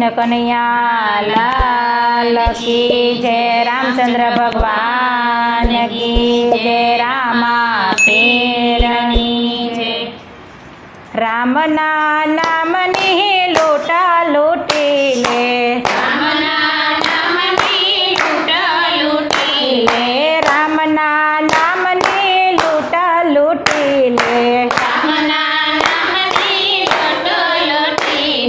કૃષ્ણ કનૈયા, લાલ કી જય રામચંદ્ર ભગવાન કી જય રામા તેરની જય રામના નામની લૂટા લૂટી લે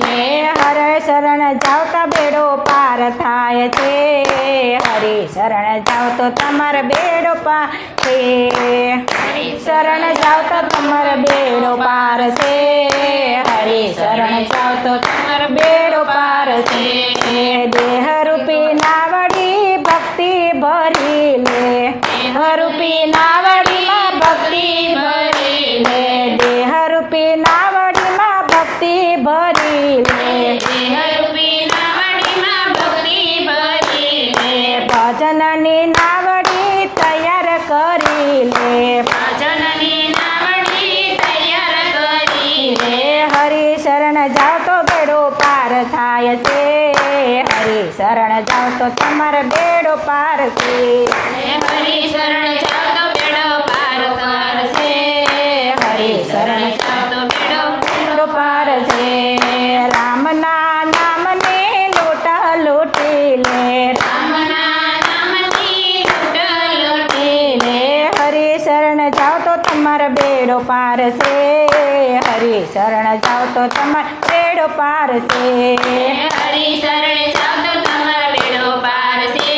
લે હર શરણ બેડો પાર થાય છે. હરે શરણ જાવ તો તમારો બેડો પાર છે. શરણ જાઓ તો તમારો બેડો પાર છે. હરે શરણ જાવ તો તમારો બેડો પાર છે. દેહ રૂપી નાવડી ભક્તિ ભરી લે દેહ રૂપી શરણ જાવ તો બેડો પાર થાય છે. હરી શરણ જાવ તો તમાર બેડો પાર છે. હરી શરણ બેડો પાર છે. રામના નામને લોટા લોટી લે લે હરિ શરણ જાવ તો તમારો બેડો પાર છે. હરિ શરણ જાવ તો તમારો બેડો પાર છે હરી શરણ જાઓ તો તમારા બેડો પાર છે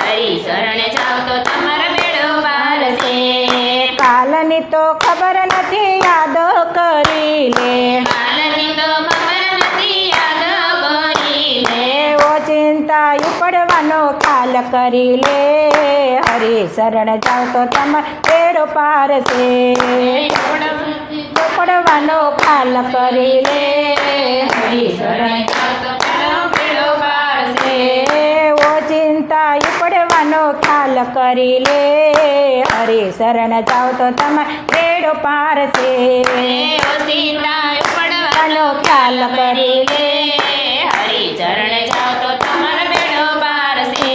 હરી શરણ જાઓ તો તમારા બેડો પાર છે કાલની તો ખબર નથી યાદ કરી લે કાલની તો ખબર નથી યાદ કરી લે ઓ ચિંતા ઉપડવાનો કાલ કરી લે. હરિ શરણ જાવ તો તમારો બેડો પાર છે ઉપડવાનો પાલ કરી લે. હરી શરણ ચિંતા ઉપડવાનો ખ્યાલ કરી લે. હરે શરણ જાઓ તો તમે બેડો પાર પડવાનો ખ્યાલ કરી લે હરી ચરણે જાવ તો તમારા બેડો પાર છે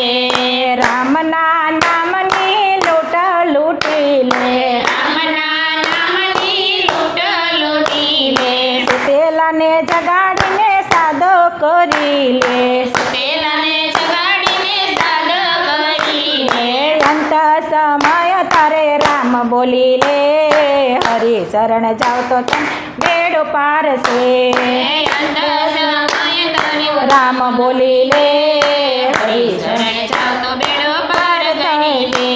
રામના નામની લૂંટ લૂંટી લે રામના નામની લૂંટ લૂંટી લે સુતેલાને જગાડીને સાદો કરી લે સુતેલાને જગાડીને સાદ કરી લે અંત સમય તારે રામ બોલી લે હરિ શરણ જાવ તો તમ બેડો પાર છે. અંત સમય તને રામ બોલી લે હરિ શરણ જાવ તો બેડો પાર લે.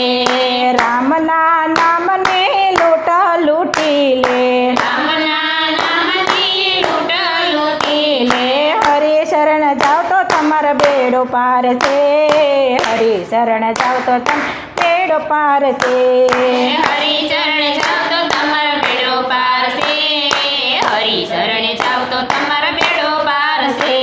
રામના નામને લૂંટ લૂટી લે. શરણ જાવ તો તમારો બેડો પાર છે. હરિ શરણ જાવ તો તમ બેડો પાર છે જાવ તો તમારો બેડો પારશે શરણે જાવ તો તમારો બેડો પાર છે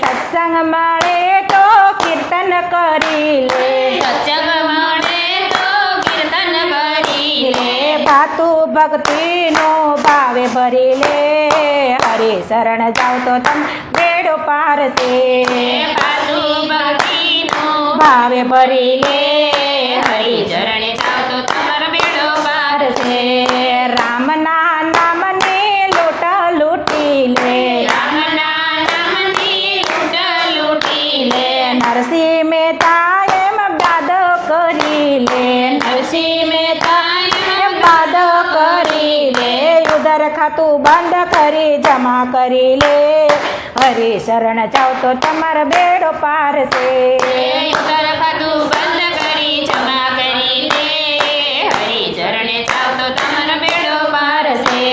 સત્સંગ મળે તો કીર્તન કરી લે. સત્સંગ મળે તો કીર્તન કરી લે. ભાતુ ભક્તિનો ભાવે ભરી લે. હરે શરણ જાવ તો તમ બેડો પારશે ભાવે ભરી લે. હરી ચરણે જાવ તો તમારા બેડો પાર પાર છે. રામના નામને લૂંટ લૂટી લે. રામના નામની લૂંટ લૂંટી લે. નરસિંહ મહેતા એમ કરી લે. નરસિંહ મહેતા એમ કરી લે. ઉધર ખાતું બંધ કરી જમા કરી લે. હરિ શરણ જાવ તો તમારો બેડો પાર છે ઉત્તર ખાતું બંધ કરી જમા કરી લે હરી ચરણે જાવ તો તમારા બેડો પાર છે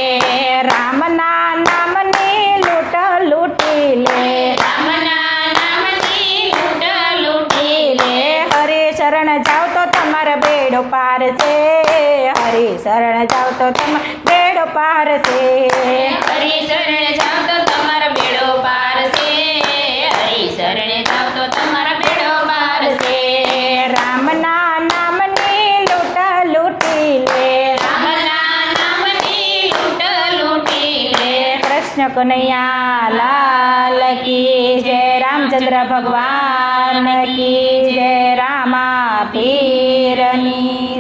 રામના નામની લૂંટ લૂંટી લે રામના નામની લૂંટ લૂંટી લે હરે શરણ જાવ તો તમારા બેડો પાર છે હરે શરણ જાવ તો તમારા બેડો પાર છે. હરી શરણે જાવ તો તમારો બેડો પાર છે. હરી શરણે જાવ તો તમારો બેડો પાર છે. રામના નામની લૂટ લૂટી લે. રામના નામની લૂટ લૂટી લે. કૃષ્ણ કનૈયા લાલ કી જય રામચંદ્ર ભગવાન કી જય રામા પીરની